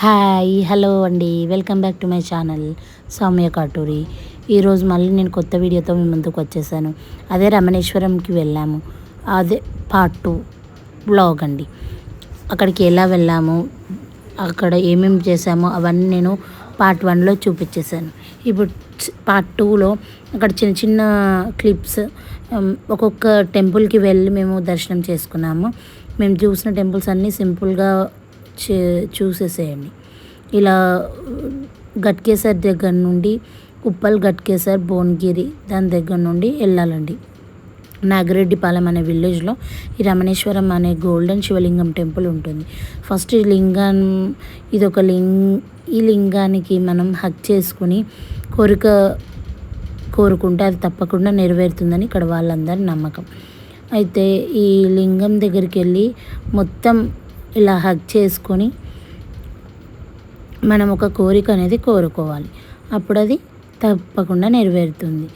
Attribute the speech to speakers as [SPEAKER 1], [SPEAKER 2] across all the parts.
[SPEAKER 1] Hi hello అండి. Welcome back to my channel Soumya Katuri. ఈరోజు మళ్ళీ నేను కొత్త వీడియోతో మీ ముందుకు వచ్చేసాను. అదే రమణేశ్వరంకి వెళ్ళాము. అదే పార్ట్ టూ బ్లాగ్ అండి. అక్కడికి ఎలా వెళ్ళాము అక్కడ ఏమేమి చేసామో అవన్నీ నేను పార్ట్ వన్లో చూపించేశాను. ఇప్పుడు పార్ట్ టూలో అక్కడ చిన్న చిన్న క్లిప్స్ ఒక్కొక్క టెంపుల్కి వెళ్ళి మేము దర్శనం చేసుకున్నాము. మేము చూసిన టెంపుల్స్ అన్నీ సింపుల్గా చూసేసేయండి. ఇలా గట్కేసర్ దగ్గర నుండి ఉప్పల్ గట్కేసర్ భువనగిరి దాని దగ్గర నుండి వెళ్ళాలండి. నాగిరెడ్డిపాలెం అనే విలేజ్లో ఈ రమణేశ్వరం అనే గోల్డెన్ శివలింగం టెంపుల్ ఉంటుంది. ఫస్ట్ ఈ లింగం ఇది ఒక లింగ్ ఈ లింగానికి మనం హక్ చేసుకుని కోరిక కోరుకుంటే అది తప్పకుండా నెరవేరుతుందని ఇక్కడ వాళ్ళందరి నమ్మకం. అయితే ఈ లింగం దగ్గరికి వెళ్ళి మొత్తం ఇలా హగ్ చేసుకొని మనం ఒక కోరిక అనేది కోరుకోవాలి. అప్పుడు అది తప్పకుండా నెరవేరుతుంది.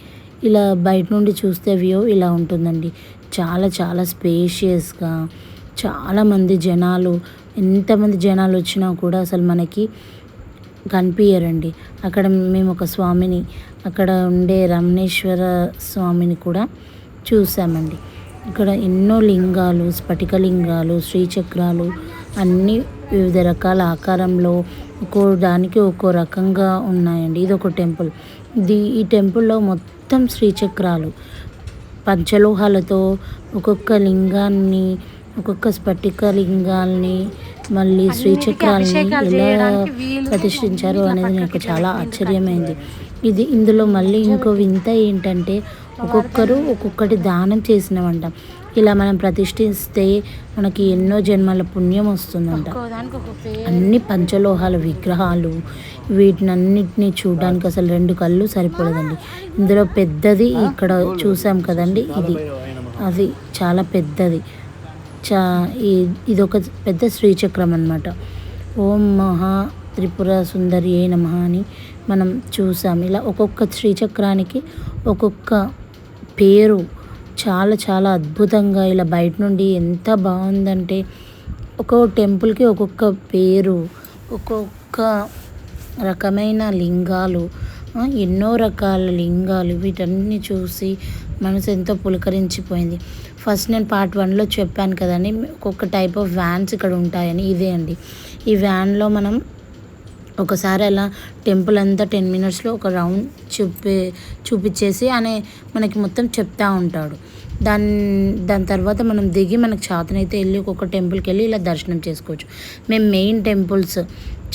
[SPEAKER 1] ఇలా బయట నుండి చూస్తే వ్యూ ఇలా ఉంటుందండి. చాలా చాలా స్పేషియస్గా చాలామంది జనాలు ఎంతమంది జనాలు వచ్చినా కూడా అసలు మనకి కనిపించరండి అక్కడ మేము ఒక స్వామిని అక్కడ ఉండే రమణేశ్వర స్వామిని కూడా చూసామండి. ఇక్కడ ఎన్నో లింగాలు స్ఫటిక లింగాలు శ్రీచక్రాలు అన్నీ వివిధ రకాల ఆకారంలో ఒక్కో దానికి ఒక్కో రకంగా ఉన్నాయండి. ఇది ఒక టెంపుల్. ఇది ఈ టెంపుల్లో మొత్తం శ్రీచక్రాలు. పంచలోహాలతో ఒక్కొక్క లింగాన్ని ఒక్కొక్క స్ఫటిక లింగాల్ని మళ్ళీ శ్రీచక్రాలని ఎలా ప్రతిష్ఠించారు అనేది నాకు చాలా ఆశ్చర్యమైంది. ఇది ఇందులో మళ్ళీ ఇంకో వింత ఏంటంటే ఒక్కొక్కరు ఒక్కొక్కటి దానం చేసినవంట. ఇలా మనం ప్రతిష్ఠిస్తే మనకి ఎన్నో జన్మల పుణ్యం వస్తుందంట. అన్ని పంచలోహాల విగ్రహాలు వీటినన్నిటినీ చూడడానికి అసలు రెండు కళ్ళు సరిపోలేదండి. ఇందులో పెద్దది ఇక్కడ చూసాం కదండి ఇది. అది చాలా పెద్దది. చా ఇది ఒక పెద్ద శ్రీచక్రం అనమాట ఓం మహా త్రిపుర సుందరి ఏ నమ అని మనం చూసాం. ఇలా ఒక్కొక్క శ్రీచక్రానికి ఒక్కొక్క పేరు చాలా చాలా అద్భుతంగా ఇలా బయట నుండి ఎంత బాగుందంటే ఒక్కొక్క టెంపుల్కి ఒక్కొక్క పేరు ఒక్కొక్క రకమైన లింగాలు ఎన్నో రకాల లింగాలు వీటన్ని చూసి మనసు ఎంతో పులకరించిపోయింది. ఫస్ట్ నేను పార్ట్ వన్లో చెప్పాను కదండి ఒక్కొక్క టైప్ ఆఫ్ వ్యాన్స్ ఇక్కడ ఉంటాయని ఇదే అండి. ఈ వ్యాన్లో మనం ఒకసారి అలా టెంపుల్ అంతా టెన్ మినిట్స్లో ఒక రౌండ్ చూపి చూపించేసి అనే మనకి మొత్తం చెప్తా ఉంటాడు. దాని దాని తర్వాత మనం దిగి మనకు చేతనైతే వెళ్ళి ఒక్కొక్క టెంపుల్కి వెళ్ళి ఇలా దర్శనం చేసుకోవచ్చు. మేము మెయిన్ టెంపుల్స్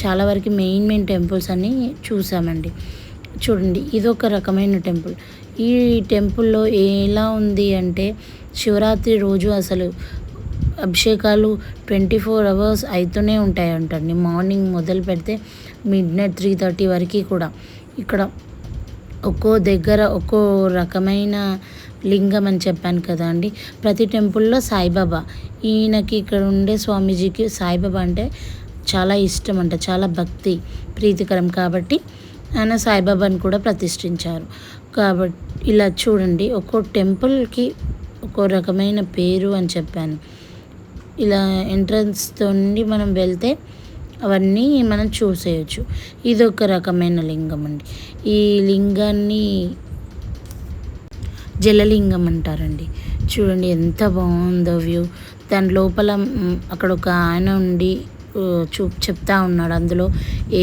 [SPEAKER 1] చాలా వరకు మెయిన్ మెయిన్ టెంపుల్స్ అన్నీ చూసామండి. చూడండి ఇది ఒక రకమైన టెంపుల్. ఈ టెంపుల్లో ఎలా ఉంది అంటే శివరాత్రి రోజు అసలు అభిషేకాలు ట్వంటీ ఫోర్ అవర్స్ అవుతూనే ఉంటాయంటండి మార్నింగ్ మొదలు పెడితే మిడ్ నైట్ త్రీ థర్టీ వరకు కూడా. ఇక్కడ ఒక్కో దగ్గర ఒక్కో రకమైన లింగం అని చెప్పాను కదా అండి. ప్రతి టెంపుల్లో సాయిబాబా. ఈయనకి ఇక్కడ ఉండే స్వామీజీకి సాయిబాబా అంటే చాలా ఇష్టం అంట చాలా భక్తి ప్రీతికరం కాబట్టి ఆయన సాయిబాబాను కూడా ప్రతిష్ఠించారు. కాబట్టి ఇలా చూడండి ఒక్కో టెంపుల్కి ఒక్కో రకమైన పేరు అని చెప్పాను. ఇలా ఎంట్రన్స్తో మనం వెళ్తే అవన్నీ మనం చూసేయచ్చు. ఇది ఒక రకమైన లింగం అండి. ఈ లింగాన్ని జలలింగం అంటారండి. చూడండి ఎంత బాగుందో వ్యూ. దాని లోపల అక్కడ ఒక ఆయన ఉండి చూ చెప్తా ఉన్నాడు. అందులో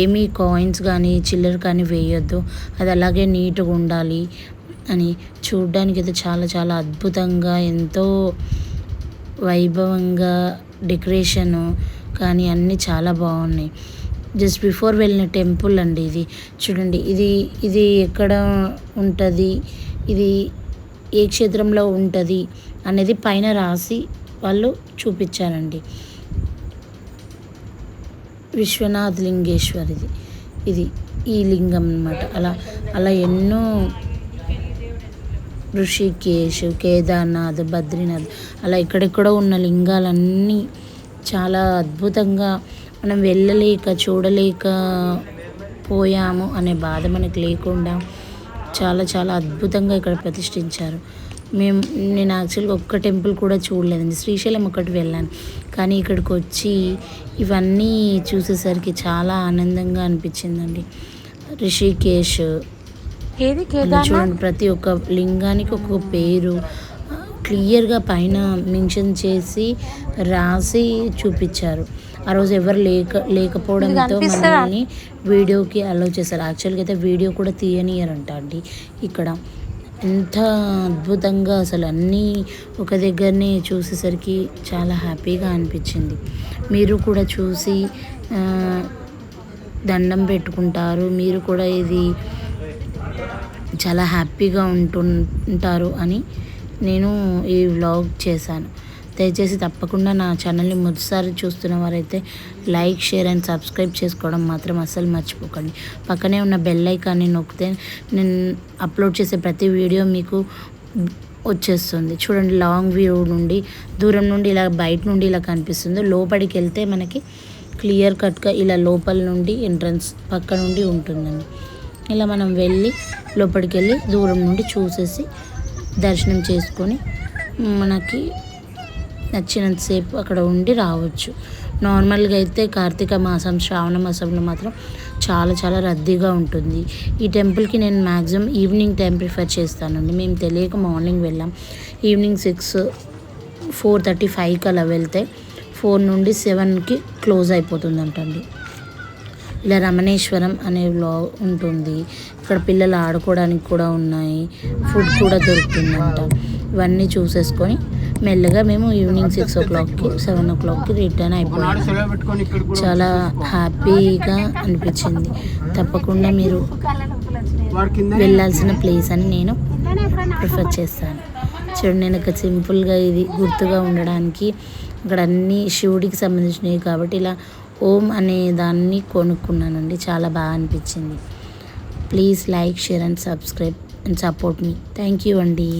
[SPEAKER 1] ఏమీ కాయిన్స్ కానీ చిల్లర కానీ వేయొద్దు. అది అలాగే నీట్గా ఉండాలి అని చూడ్డానికి అయితే చాలా చాలా అద్భుతంగా ఎంతో వైభవంగా డెకరేషను కానీ అన్నీ చాలా బాగున్నాయి. జస్ట్ బిఫోర్ వెళ్ళిన టెంపుల్ అండి ఇది. చూడండి ఇది ఇది ఎక్కడ ఉంటుంది? ఇది ఏ క్షేత్రంలో ఉంటుంది? అనేది పైన రాసి వాళ్ళు చూపించారండి. విశ్వనాథ్ లింగేశ్వరిది ఇది ఈ లింగం అనమాట అలా అలా ఎన్నో ఋషికేశ్ కేదార్నాథ్ బద్రీనాథ్ అలా ఎక్కడెక్కడో ఉన్న లింగాలన్నీ చాలా అద్భుతంగా మనం వెళ్ళలేక చూడలేక పోయాము అనే బాధ మనకు లేకుండా చాలా చాలా అద్భుతంగా ఇక్కడ ప్రతిష్ఠించారు. మేము నేను యాక్చువల్గా ఒక్క టెంపుల్ కూడా చూడలేదండి. శ్రీశైలం ఒకటి వెళ్ళాను. కానీ ఇక్కడికి వచ్చి ఇవన్నీ చూసేసరికి చాలా ఆనందంగా అనిపించిందండి. రిషికేష్
[SPEAKER 2] ఏది?
[SPEAKER 1] చూడండి ప్రతి ఒక్క లింగానికి ఒక్కొక్క పేరు. క్లియర్గా పైన మెన్షన్ చేసి రాసి చూపించారు. ఆ రోజు ఎవరు లేక లేకపోవడంతో? మనల్ని వీడియోకి అలౌ చేశారు. యాక్చువల్గా అయితే వీడియో కూడా తీయనియరంట అండి ఇక్కడ. ఎంత అద్భుతంగా అసలు అన్నీ ఒక దగ్గరనే చూసేసరికి చాలా హ్యాపీగా అనిపించింది. మీరు కూడా చూసి దండం పెట్టుకుంటారు. మీరు కూడా ఇది చాలా హ్యాపీగా ఉంటుంటారు అని నేను ఈ వ్లాగ్ చేశాను. దయచేసి తప్పకుండా నా ఛానల్ని మొదటిసారి చూస్తున్న వారైతే లైక్ షేర్ అండ్ సబ్స్క్రైబ్ చేసుకోవడం మాత్రం అస్సలు మర్చిపోకండి. పక్కనే ఉన్న బెల్ ఐకాన్ని నొక్కితే నేను అప్లోడ్ చేసే ప్రతి వీడియో మీకు వచ్చేస్తుంది. చూడండి లాంగ్ వ్యూ నుండి దూరం నుండి ఇలా బయట నుండి ఇలా కనిపిస్తుంది. లోపలికి వెళ్తే మనకి క్లియర్ కట్గా ఇలా లోపల నుండి ఎంట్రన్స్ పక్క నుండి ఉంటుందండి. ఇలా మనం వెళ్ళి లోపలికి వెళ్ళి దూరం నుండి చూసేసి దర్శనం చేసుకొని మనకి నచ్చినంతసేపు అక్కడ ఉండి రావచ్చు. నార్మల్గా అయితే కార్తీక మాసం శ్రావణ మాసంలో మాత్రం చాలా చాలా రద్దీగా ఉంటుంది. ఈ టెంపుల్కి నేను మ్యాక్సిమం ఈవినింగ్ టైం ప్రిఫర్ చేస్తానండి. మేము తెలియక మార్నింగ్ వెళ్ళాం. ఈవినింగ్ సిక్స్ ఫోర్ థర్టీ ఫైవ్కి అలా వెళ్తే ఫోర్ నుండి సెవెన్కి క్లోజ్ అయిపోతుందంటండి. ఇలా రమణేశ్వరం అనే వ్లా ఉంటుంది. ఇక్కడ పిల్లలు ఆడుకోవడానికి కూడా ఉన్నాయి. ఫుడ్ కూడా దొరుకుతుందంట. ఇవన్నీ చూసేసుకొని మెల్లగా మేము ఈవినింగ్ సిక్స్ ఓ క్లాక్కి సెవెన్ ఓ క్లాక్కి రిటర్న్ అయిపోయాము చాలా హ్యాపీగా అనిపించింది. తప్పకుండా మీరు వెళ్ళాల్సిన ప్లేస్ అని నేను ప్రిఫర్ చేస్తాను. చూడండి నేను ఒక సింపుల్గా ఇది గుర్తుగా ఉండడానికి ఇక్కడ అన్ని శివుడికి సంబంధించినవి కాబట్టి ఇలా ఓం అనే దాన్ని కొనుక్కున్నానండి. చాలా బాగా అనిపించింది. Please like share and subscribe and support me thank you అండి.